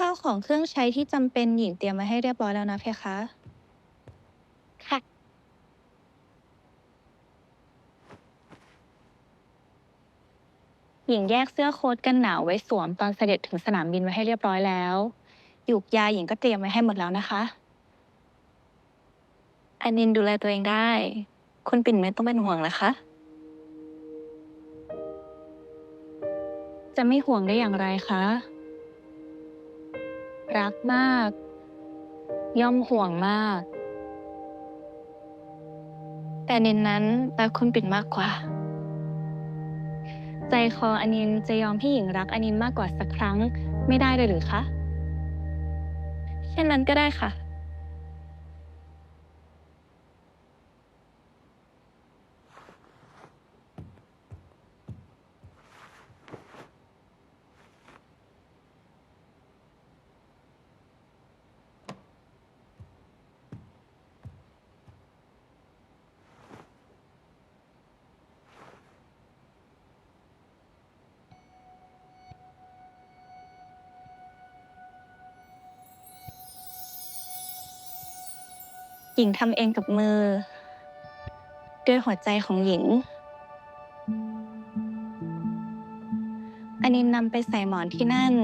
ข้าวของเครื่องใช้ที่จำเป็นหญิงเตรียมไว้ให้เรียบร้อยแล้วนะเพคะ ค่ะ หญิงแยกเสื้อโค้ทกันหนาวไว้สวมตอนเสด็จถึงสนามบินไว้ให้เรียบร้อยแล้วหยูกยาหญิงก็เตรียมไว้ให้หมดแล้วนะคะ อันนินดูแลตัวเองได้ คุณปิ่นไม่ต้องเป็นห่วงนะคะ จะไม่ห่วงได้อย่างไรคะ รักมาก ย่อมห่วงมาก แต่นินนั้นรักคุณปิ่นมากกว่า ใจคออนินจะยอมให้หญิงรักอนินมากกว่าสักครั้งไม่ได้เลยหรือคะ เช่นนั้นก็ได้ค่ะ ญิงทำเองกับมือ ด้วยหัวใจของหญิง อันนินนำไปใส่หมอนที่นั่น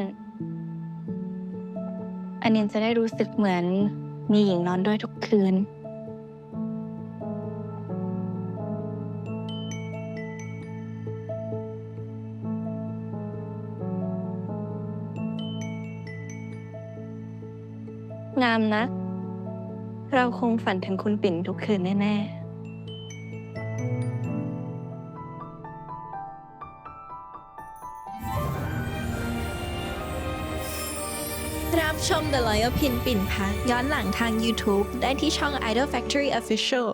อันนินจะได้รู้สึกเหมือนมีหญิงนอนด้วยทุกคืนงามนัก เราคงฝันถึงคุณปิ่นทุกคืนแน่รับชม The Loyal Pin ปิ่นพักย้อนหลังทาง YouTube ได้ที่ช่อง Idol Factory Official